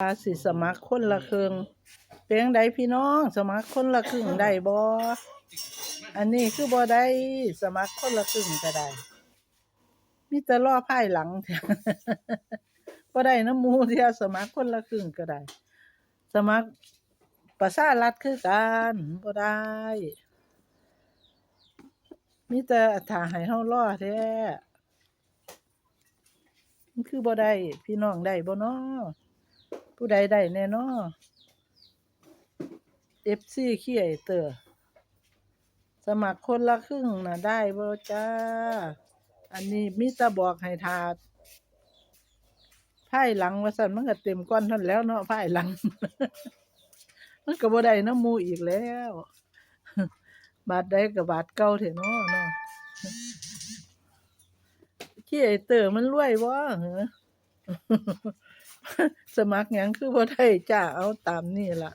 ว่าสิสมัครคนละครึ่งเป็นจั่งใดพี่น้อง สมัครคนละครึ่งได้บ่อันนี้คือบ่ได้สมัครคนละครึ่งก็ได้มีแต่รอภายหลังบ่ได้น้ำมูเที่ยสมัครคนละครึ่งก็ได้ สมัครประชารัฐคือกันบ่ได้มีแต่ถ้าให้เฮารอแท้มันคือบ่ได้พี่น้องได้บ่น้อ ผู้ใดได้แน่น้อ FC ขี้ไอเตอร์สมัครคนละครึ่งนะได้บ่จ้า อันนี้มีแต่บอกให้ทาภายหลังว่าซั่นมันก็เต็มก้อนท่านั้นแล้วเนาะภายหลัง มันก็บ่ได้น้ำมูอีกแล้ว บาทใดก็บบาทเก่าเถอะเนาะเนาะขี้ไอเตอร์มันรวยบ่เหรอ สมัครหยังคือบ่ได้จ้าเอาตามนี่ล่ะ